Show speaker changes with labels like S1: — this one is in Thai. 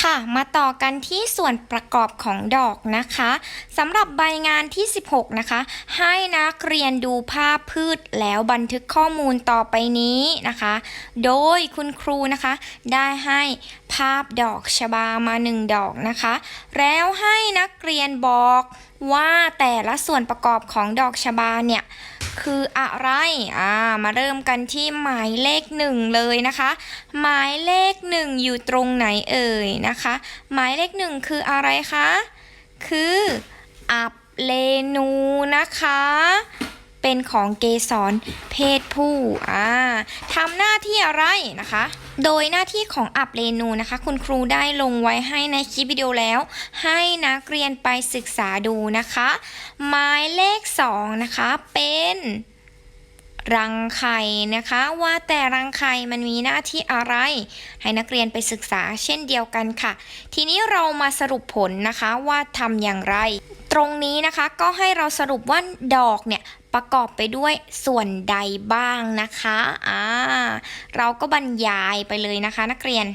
S1: ค่ะ มาต่อกันที่ส่วนประกอบของดอกนะคะสำหรับใบงานที่ 16 นะคะ ให้นักเรียนดูภาพพืชแล้วบันทึกข้อมูลต่อไปนี้นะคะ โดยคุณครูนะคะ ได้ให้ภาพดอกชบามาหนึ่งดอกนะคะ แล้วให้นักเรียนบอก ว่าแต่ละส่วนประกอบของดอกชบาเนี่ยคืออะไรอ่ามาเริ่มกันที่หมายเลขหนึ่งเลยนะคะ หมายเลขหนึ่งอยู่ตรงไหนเอ่ยนะคะ หมายเลขหนึ่งคืออะไรคะ คืออับเลนูนะคะ เป็นของเกสรเพศผู้อ่าทำหน้าที่อะไรนะคะ โดยหน้าที่ของอับเรนูนะคะ คุณครูได้ลงไว้ให้ในคลิปวิดีโอแล้ว ให้นักเรียนไปศึกษาดูนะคะ หมายเลขสองนะคะ เป็นรังไข่นะคะ ว่าแต่รังไข่มันมีหน้าที่อะไร ให้นักเรียนไปศึกษาเช่นเดียวกันค่ะ ทีนี้เรามาสรุปผลนะคะว่าทำอย่างไร รงนี้นะคะก็ให้เราสรุปว่าดอกเนี่ยประกอบไปด้วยส่วนใดบ้างนะคะอ่าเราก็บรรยายไปเลยนะคะนักเรียน